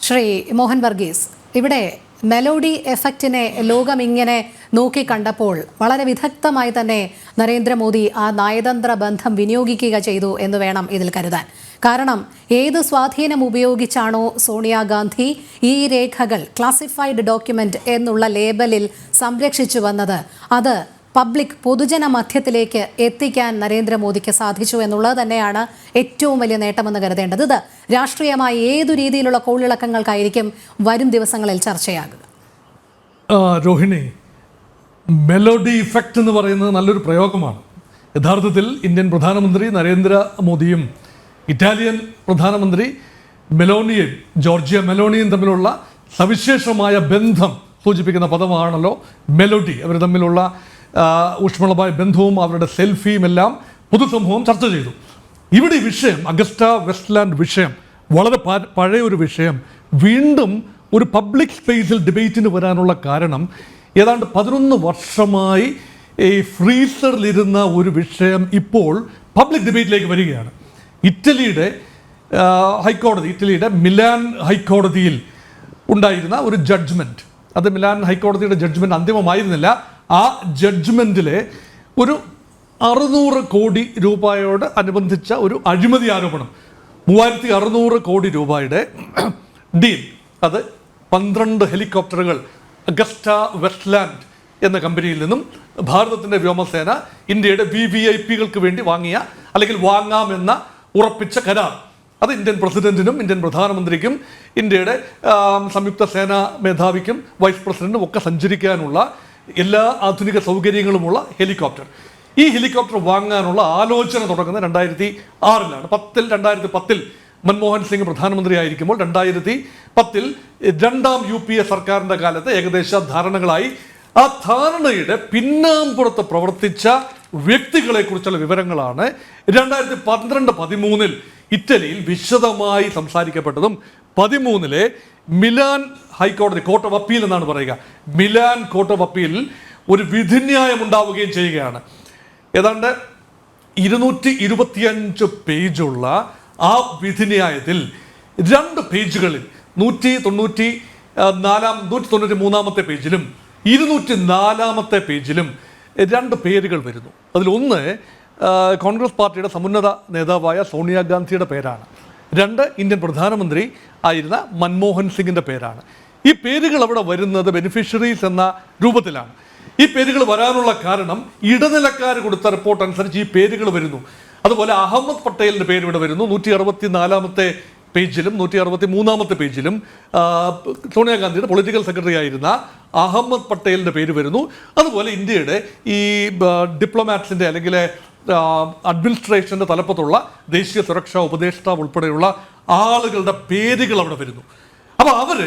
ശ്രീ മോഹൻ വർഗീസ് ഇവിടെ മെലോഡി എഫക്റ്റിനെ ലോകം ഇങ്ങനെ നോക്കിക്കണ്ടപ്പോൾ വളരെ വിദഗ്ധമായി തന്നെ നരേന്ദ്രമോദി ആ നയതന്ത്ര ബന്ധം വിനിയോഗിക്കുക ചെയ്തു എന്ന് വേണം ഇതിൽ കരുതാൻ. കാരണം ഏത് സ്വാധീനം ഉപയോഗിച്ചാണോ സോണിയാഗാന്ധി ഈ രേഖകൾ ക്ലാസിഫൈഡ് ഡോക്യുമെന്റ് എന്നുള്ള ലേബലിൽ സംരക്ഷിച്ചു വന്നത് അത് പബ്ലിക് പൊതുജന മധ്യത്തിലേക്ക് എത്തിക്കാൻ നരേന്ദ്രമോദിക്ക് സാധിച്ചു എന്നുള്ളത് തന്നെയാണ് ഏറ്റവും വലിയ നേട്ടമെന്ന് കരുതേണ്ടത്. ഇത് രാഷ്ട്രീയമായി ഏതു രീതിയിലുള്ള കോളിളക്കങ്ങൾക്കായിരിക്കും വരും ദിവസങ്ങളിൽ ചർച്ചയാകുക. രോഹിണി മെലോഡി ഇഫക്റ്റ് എന്ന് പറയുന്നത് നല്ലൊരു പ്രയോഗമാണ്. യഥാർത്ഥത്തിൽ ഇന്ത്യൻ പ്രധാനമന്ത്രി നരേന്ദ്രമോദിയും ഇറ്റാലിയൻ പ്രധാനമന്ത്രി മെലോണിയും ജോർജിയ മെലോണിയും തമ്മിലുള്ള സവിശേഷമായ ബന്ധം സൂചിപ്പിക്കുന്ന പദമാണല്ലോ മെലോഡി അവർ തമ്മിലുള്ള ഊഷ്മളമായ ബന്ധവും അവരുടെ സെൽഫിയും എല്ലാം പൊതുസമൂഹം ചർച്ച ചെയ്തു. ഇവിടെ വിഷയം അഗസ്റ്റ വെസ്റ്റ്ലാൻഡ് വിഷയം വളരെ പഴയ ഒരു വിഷയം വീണ്ടും ഒരു പബ്ലിക് സ്പേസിൽ ഡിബേറ്റിന് വരാനുള്ള കാരണം ഏതാണ്ട് പതിനൊന്ന് വർഷമായി ഈ ഫ്രീസറിലിരുന്ന ഒരു വിഷയം ഇപ്പോൾ പബ്ലിക് ഡിബേറ്റിലേക്ക് വരികയാണ്. ഇറ്റലിയുടെ ഹൈക്കോടതി ഇറ്റലിയുടെ മിലാൻ ഹൈക്കോടതിയിൽ ഉണ്ടായിരുന്ന ഒരു ജഡ്ജ്മെന്റ് അത് മിലാൻ ഹൈക്കോടതിയുടെ ജഡ്ജ്മെന്റ് അന്തിമമായിരുന്നില്ല. ആ ജഡ്ജ്മെന്റിലെ ഒരു അറുന്നൂറ് കോടി രൂപയോട് അനുബന്ധിച്ച ഒരു അഴിമതി ആരോപണം. മൂവായിരത്തി അറുന്നൂറ് കോടി രൂപയുടെ ഡീൽ അത് പന്ത്രണ്ട് ഹെലികോപ്റ്ററുകൾ അഗസ്റ്റ വെസ്റ്റ്ലാൻഡ് എന്ന കമ്പനിയിൽ നിന്നും ഭാരതത്തിന്റെ വ്യോമസേന ഇന്ത്യയുടെ വി വി ഐ പികൾക്ക് വേണ്ടി വാങ്ങിയ അല്ലെങ്കിൽ വാങ്ങാമെന്ന ഉറപ്പിച്ച കരാർ. അത് ഇന്ത്യൻ പ്രസിഡന്റിനും ഇന്ത്യൻ പ്രധാനമന്ത്രിക്കും ഇന്ത്യയുടെ സംയുക്ത സേനാ മേധാവിക്കും വൈസ് പ്രസിഡന്റിനും ഒക്കെ സഞ്ചരിക്കാനുള്ള എല്ലാ ആധുനിക സൗകര്യങ്ങളുമുള്ള ഹെലികോപ്റ്റർ. ഈ ഹെലികോപ്റ്റർ വാങ്ങാനുള്ള ആലോചന തുടങ്ങുന്നത് രണ്ടായിരത്തി ആറിലാണ് പത്തിൽ രണ്ടായിരത്തി പത്തിൽ മൻമോഹൻ സിംഗ് പ്രധാനമന്ത്രിയായിരിക്കുമ്പോൾ രണ്ടായിരത്തി പത്തിൽ രണ്ടാം യു പി എ സർക്കാരിന്റെ കാലത്ത് ഏകദേശ ധാരണകളായി ആ ധാരണയുടെ പിന്നാമ്പുറത്ത് പ്രവർത്തിച്ച വ്യക്തികളെ കുറിച്ചുള്ള വിവരങ്ങളാണ് രണ്ടായിരത്തി പന്ത്രണ്ട് പതിമൂന്നിൽ ഇറ്റലിയിൽ വിശദമായി സംസാരിക്കപ്പെട്ടതും പതിമൂന്നിലെ മിലാൻ ഹൈക്കോടതി കോർട്ട് ഓഫ് അപ്പീൽ എന്നാണ് പറയുക. മിലാൻ കോർട്ട് ഓഫ് അപ്പീൽ ഒരു വിധിന്യായം ഉണ്ടാവുകയും ചെയ്യുകയാണ്. ഏതാണ്ട് ഇരുന്നൂറ്റി ഇരുപത്തിയഞ്ച് പേജുള്ള ആ വിധിന്യായത്തിൽ രണ്ട് പേജുകളിൽ നൂറ്റി തൊണ്ണൂറ്റി നാലാം നൂറ്റി തൊണ്ണൂറ്റി മൂന്നാമത്തെ പേജിലും ഇരുന്നൂറ്റി നാലാമത്തെ പേജിലും രണ്ട് പേരുകൾ വരുന്നു. അതിലൊന്ന് കോൺഗ്രസ് പാർട്ടിയുടെ സമുന്നത നേതാവായ സോണിയാഗാന്ധിയുടെ പേരാണ്. രണ്ട് ഇന്ത്യൻ പ്രധാനമന്ത്രി ആയിരുന്ന മൻമോഹൻ സിംഗിന്റെ പേരാണ്. ഈ പേരുകൾ അവിടെ വരുന്നത് ബെനിഫിഷ്യറീസ് എന്ന രൂപത്തിലാണ്. ഈ പേരുകൾ വരാനുള്ള കാരണം ഇടനിലക്കാർ കൊടുത്ത റിപ്പോർട്ട് അനുസരിച്ച് ഈ പേരുകൾ വരുന്നു. അതുപോലെ അഹമ്മദ് പട്ടേലിന്റെ പേര് ഇവിടെ വരുന്നു. നൂറ്റി അറുപത്തി നാലാമത്തെ പേജിലും നൂറ്റി അറുപത്തി മൂന്നാമത്തെ പേജിലും സോണിയാഗാന്ധിയുടെ പൊളിറ്റിക്കൽ സെക്രട്ടറി ആയിരുന്ന അഹമ്മദ് പട്ടേലിന്റെ പേര് വരുന്നു. അതുപോലെ ഇന്ത്യയുടെ ഈ ഡിപ്ലോമാറ്റ്സിന്റെ അല്ലെങ്കിൽ അഡ്മിനിസ്ട്രേഷന്റെ തലപ്പത്തുള്ള ദേശീയ സുരക്ഷാ ഉപദേഷ്ടാവ് ഉൾപ്പെടെയുള്ള ആളുകളുടെ പേരുകൾ അവിടെ വരുന്നു. അപ്പോൾ അവർ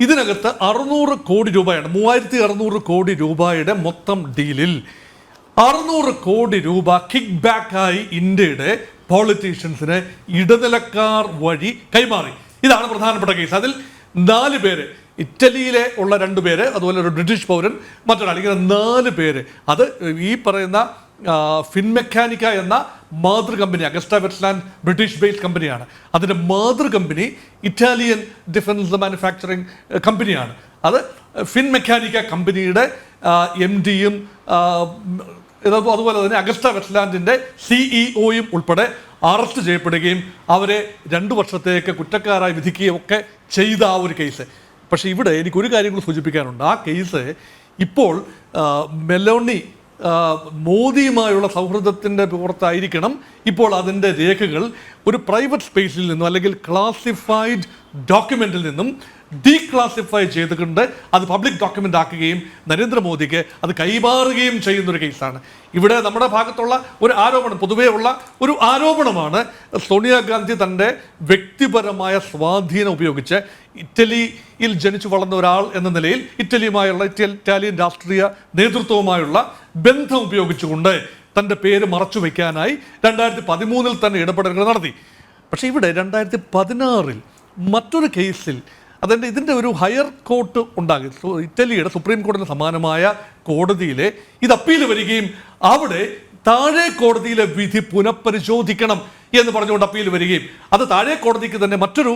ഇതിനകത്ത് അറുന്നൂറ് കോടി രൂപയാണ് മൂവായിരത്തി അറുന്നൂറ് കോടി രൂപയുടെ മൊത്തം ഡീലിൽ. അറുന്നൂറ് കോടി രൂപ കിക്ക് ബാക്കായി ഇന്ത്യയുടെ പോളിറ്റീഷ്യൻസിന് ഇടനിലക്കാർ വഴി കൈമാറി. ഇതാണ് പ്രധാനപ്പെട്ട കേസ് അതിൽ നാല് പേര് ഇറ്റലിയിലെ ഉള്ള രണ്ട് പേര് അതുപോലെ ഒരു ബ്രിട്ടീഷ് പൗരൻ മറ്റൊരാൾ. ഇങ്ങനെ നാല് പേര്. അത് ഈ പറയുന്ന ഫിൻമെക്കാനിക്ക എന്ന മാതൃ company Agusta Westland British based കമ്പനിയാണ്. അതിന്റെ മാതൃ കമ്പനി ഇറ്റാലിയൻ ഡിഫൻസ് മാനുഫാക്ചറിങ് കമ്പനിയാണ്. അത് ഫിൻ മെക്കാനിക്ക കമ്പനിയുടെ എം ഡിയും അതുപോലെ തന്നെ അഗസ്റ്റ വെറ്റ്ലാൻഡിന്റെ സിഇഒയും ഉൾപ്പെടെ അറസ്റ്റ് ചെയ്യപ്പെടുകയും അവരെ രണ്ടു വർഷത്തേക്ക് കുറ്റക്കാരായി വിധിക്കുകയും ഒക്കെ ചെയ്ത ആ ഒരു കേസ്. പക്ഷേ ഇവിടെ എനിക്കൊരു കാര്യം കൂടി സൂചിപ്പിക്കാനുണ്ട്. ആ കേസ് ഇപ്പോൾ മെലോണി മോദിയുമായുള്ള സൗഹൃദത്തിന്റെ പുറത്തായിരിക്കണം ഇപ്പോൾ അതിന്റെ രേഖകൾ. ഒരു പ്രൈവറ്റ് സ്പേസിൽ നിന്നും അല്ലെങ്കിൽ ക്ലാസിഫൈഡ് ഡോക്യുമെന്റിൽ നിന്നും ഡീക്ലാസിഫൈ ചെയ്തുകൊണ്ട് അത് പബ്ലിക് ഡോക്യുമെന്റ് ആക്കുകയും നരേന്ദ്രമോദിക്ക് അത് കൈമാറുകയും ചെയ്യുന്ന ഒരു കേസാണ്. ഇവിടെ നമ്മുടെ ഭാഗത്തുള്ള ഒരു ആരോപണം പൊതുവേ ഉള്ള ഒരു ആരോപണമാണ് സോണിയാഗാന്ധി തന്റെ വ്യക്തിപരമായ സ്വാധീനം ഉപയോഗിച്ച് ഇറ്റലിയിൽ ജനിച്ചു വളർന്ന ഒരാൾ എന്ന നിലയിൽ ഇറ്റലിയുമായുള്ള ഇറ്റ- ഇറ്റാലിയൻ രാഷ്ട്രീയ നേതൃത്വവുമായുള്ള ബന്ധം ഉപയോഗിച്ചുകൊണ്ട് തന്റെ പേര് മറച്ചു വയ്ക്കാനായി രണ്ടായിരത്തി പതിമൂന്നിൽ തന്നെ ഇടപെടലുകൾ നടത്തി. പക്ഷേ ഇവിടെ രണ്ടായിരത്തി പതിനാറിൽ മറ്റൊരു കേസിൽ അതിന്റെ ഇതിന്റെ ഒരു ഹയർ കോർട്ട് ഉണ്ടാകും ഇറ്റലിയുടെ സുപ്രീം കോടതിന് സമാനമായ കോടതിയിലെ ഇത് അപ്പീൽ വരികയും അവിടെ താഴെ കോടതിയിലെ വിധി പുനഃപരിശോധിക്കണം എന്ന് പറഞ്ഞുകൊണ്ട് അപ്പീൽ വരികയും അത് താഴെ കോടതിക്ക് തന്നെ മറ്റൊരു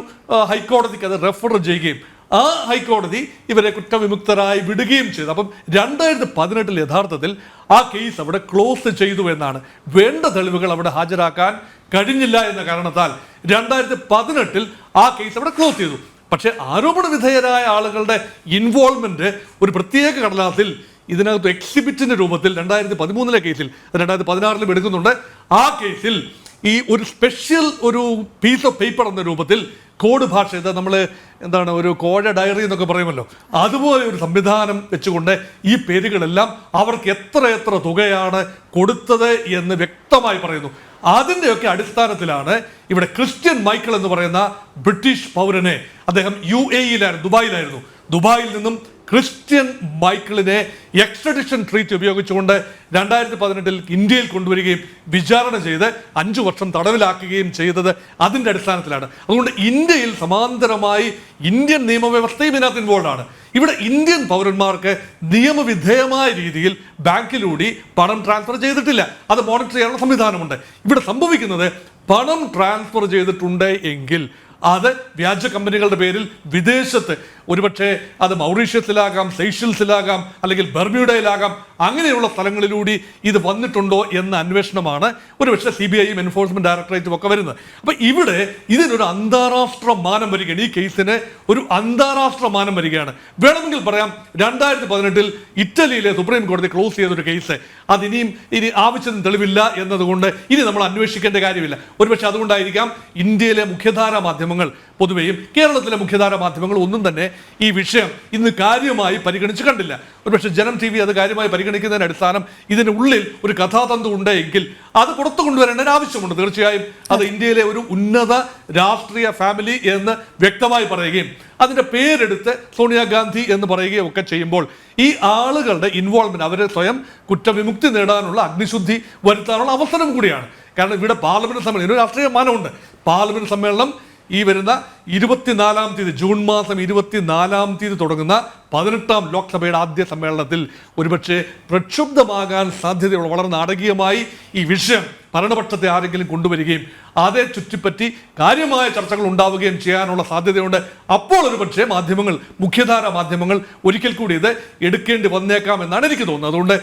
ഹൈക്കോടതിക്ക് അത് റെഫർ ചെയ്യുകയും ആ ഹൈക്കോടതി ഇവരെ കുറ്റവിമുക്തരായി വിടുകയും ചെയ്തു. അപ്പം രണ്ടായിരത്തി പതിനെട്ടിൽ യഥാർത്ഥത്തിൽ ആ കേസ് അവിടെ ക്ലോസ് ചെയ്തു എന്നാണ്. വേണ്ട തെളിവുകൾ അവിടെ ഹാജരാക്കാൻ കഴിഞ്ഞില്ല എന്ന കാരണത്താൽ രണ്ടായിരത്തി പതിനെട്ടിൽ ആ കേസ് അവിടെ ക്ലോസ് ചെയ്തു. പക്ഷേ ആരോപണ വിധേയരായ ആളുകളുടെ ഇൻവോൾവ്മെന്റ് ഒരു പ്രത്യേക കടലാസിൽ ഇതിനകത്ത് എക്സിബിറ്റിന്റെ രൂപത്തിൽ രണ്ടായിരത്തി പതിമൂന്നിലെ കേസിൽ രണ്ടായിരത്തി പതിനാറിലും എടുക്കുന്നുണ്ട്. ആ കേസിൽ ഈ ഒരു സ്പെഷ്യൽ ഒരു പീസ് ഓഫ് പേപ്പർ എന്ന രൂപത്തിൽ കോഡ് ഭാഷ ഇത് നമ്മൾ എന്താണ് ഒരു കോഴ ഡയറി എന്നൊക്കെ പറയുമല്ലോ അതുപോലെ ഒരു സംവിധാനം വെച്ചുകൊണ്ട് ഈ പേരുകളെല്ലാം അവർക്ക് എത്ര എത്ര തുകയാണ് കൊടുത്തത് എന്ന് വ്യക്തമായി പറയുന്നു. അതിന്റെയൊക്കെ അടിസ്ഥാനത്തിലാണ് ഇവിടെ ക്രിസ്ത്യൻ മൈക്കിൾ എന്ന് പറയുന്ന ബ്രിട്ടീഷ് പൗരനെ. അദ്ദേഹം യു എയിലായിരുന്നു ദുബായിലായിരുന്നു. ദുബായിൽ നിന്നും ക്രിസ്ത്യൻ മൈക്കിളിനെ എക്സ്ട്രഡിഷൻ ട്രീറ്റ് ഉപയോഗിച്ചുകൊണ്ട് രണ്ടായിരത്തി പതിനെട്ടിൽ ഇന്ത്യയിൽ കൊണ്ടുവരികയും വിചാരണ ചെയ്ത് അഞ്ചു വർഷം തടവിലാക്കുകയും ചെയ്തത് അതിന്റെ അടിസ്ഥാനത്തിലാണ്. അതുകൊണ്ട് ഇന്ത്യയിൽ സമാന്തരമായി ഇന്ത്യൻ നിയമവ്യവസ്ഥയും ഇതിനകത്ത് ഇൻവോൾവ് ആണ്. ഇവിടെ ഇന്ത്യൻ പൗരന്മാർക്ക് നിയമവിധേയമായ രീതിയിൽ ബാങ്കിലൂടെ പണം ട്രാൻസ്ഫർ ചെയ്തിട്ടില്ല. അത് മോണിറ്റർ ചെയ്യാനുള്ള സംവിധാനമുണ്ട്. ഇവിടെ സംഭവിക്കുന്നത് പണം ട്രാൻസ്ഫർ ചെയ്തിട്ടുണ്ട് എങ്കിൽ അത് വ്യാജ കമ്പനികളുടെ പേരിൽ വിദേശത്ത് ഒരുപക്ഷെ അത് മൗറീഷ്യത്തിലാകാം സെയ്ഷൽസിലാകാം അല്ലെങ്കിൽ ബർമ്യൂഡയിലാകാം അങ്ങനെയുള്ള സ്ഥലങ്ങളിലൂടി ഇത് വന്നിട്ടുണ്ടോ എന്ന അന്വേഷണമാണ് ഒരുപക്ഷെ സി ബി ഐയും എൻഫോഴ്സ്മെന്റ് ഡയറക്ടറേറ്റും ഒക്കെ വരുന്നത്. അപ്പൊ ഇവിടെ ഇതിനൊരു അന്താരാഷ്ട്ര മാനം വരികയാണ്. ഈ കേസിന് ഒരു അന്താരാഷ്ട്ര മാനം വരികയാണ്. വേണമെങ്കിൽ പറയാം രണ്ടായിരത്തി പതിനെട്ടിൽ ഇറ്റലിയിലെ സുപ്രീം കോടതി ക്ലോസ് ചെയ്തൊരു കേസ്. അതിനിയും ഇനി ആവശ്യത്തിന് തെളിവില്ല എന്നതുകൊണ്ട് ഇനി നമ്മൾ അന്വേഷിക്കേണ്ട കാര്യമില്ല. ഒരുപക്ഷെ അതുകൊണ്ടായിരിക്കാം ഇന്ത്യയിലെ മുഖ്യധാരാ മാധ്യമങ്ങൾ പൊതുവെയും കേരളത്തിലെ മുഖ്യധാരാ മാധ്യമങ്ങൾ ഒന്നും തന്നെ ഈ വിഷയം ഇന്ന് കാര്യമായി പരിഗണിച്ച് കണ്ടില്ല. ഒരുപക്ഷെ ജനം ടി വി അത് കാര്യമായി പരിഗണിക്കുന്നതിന് അടിസ്ഥാനം ഇതിന് ഉള്ളിൽ ഒരു കഥാതന്തു ഉണ്ടെങ്കിൽ അത് പുറത്തു കൊണ്ടുവരേണ്ട ഒരു ആവശ്യമുണ്ട്. തീർച്ചയായും അത് ഇന്ത്യയിലെ ഒരു ഉന്നത രാഷ്ട്രീയ ഫാമിലി എന്ന് വ്യക്തമായി പറയുകയും അതിന്റെ പേരെടുത്ത് സോണിയാഗാന്ധി എന്ന് പറയുകയും ഒക്കെ ചെയ്യുമ്പോൾ ഈ ആളുകളുടെ ഇൻവോൾവ്മെന്റ് അവരെ സ്വയം കുറ്റവിമുക്തി നേടാനുള്ള അഗ്നിശുദ്ധി വരുത്താനുള്ള അവസരം കൂടിയാണ്. കാരണം ഇവിടെ പാർലമെന്റ് സമ്മേളനം ഇതിനൊരു രാഷ്ട്രീയ മാനമുണ്ട്. പാർലമെന്റ് സമ്മേളനം ഈ വരുന്ന ഇരുപത്തിനാലാം തീയതി ജൂൺ മാസം ഇരുപത്തിനാലാം തീയതി തുടങ്ങുന്ന പതിനെട്ടാം ലോക്സഭയുടെ ആദ്യ സമ്മേളനത്തിൽ ഒരുപക്ഷെ പ്രക്ഷുബ്ധമാകാൻ സാധ്യതയുള്ള വളരെ നാടകീയമായി ഈ വിഷയം ഭരണപക്ഷത്തെ ആരെങ്കിലും കൊണ്ടുവരികയും അതേ ചുറ്റിപ്പറ്റി കാര്യമായ ചർച്ചകൾ ഉണ്ടാവുകയും ചെയ്യാനുള്ള സാധ്യതയുണ്ട്. അപ്പോൾ ഒരു പക്ഷേ മാധ്യമങ്ങൾ മുഖ്യധാര മാധ്യമങ്ങൾ ഒരിക്കൽ കൂടി ഇത് എടുക്കേണ്ടി വന്നേക്കാം എന്നാണ് എനിക്ക് തോന്നുന്നത്. അതുകൊണ്ട്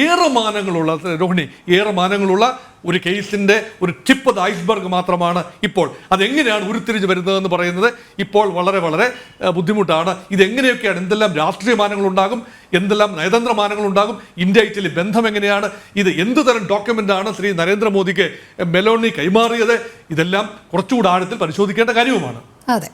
ഏറെ മാനങ്ങളുള്ള രോഹിണി ഏറെ മാനങ്ങളുള്ള ഒരു കേസിന്റെ ഒരു ടിപ്പ് ഐസ്ബർഗ് മാത്രമാണ് ഇപ്പോൾ. അതെങ്ങനെയാണ് ഉരുത്തിരിഞ്ഞ് വരുന്നതെന്ന് പറയുന്നത് ഇപ്പോൾ വളരെ വളരെ ബുദ്ധിമുട്ടാണ്. ഇതെങ്ങനെയൊക്കെയാണ് എന്തെല്ലാം രാഷ്ട്രീയ മാനങ്ങളുണ്ടാകും എന്തെല്ലാം നയതന്ത്ര മാനങ്ങളുണ്ടാകും ഇന്ത്യ ഇറ്റലി ബന്ധം എങ്ങനെയാണ് ഇത് എന്ത് തരം ഡോക്യുമെന്റ് ആണ് ശ്രീ നരേന്ദ്രമോദിക്ക് മെലോണി കൈമാറിയത് ഇതെല്ലാം കുറച്ചുകൂടെ ആഴത്തിൽ പരിശോധിക്കേണ്ട കാര്യവുമാണ്. അതെ.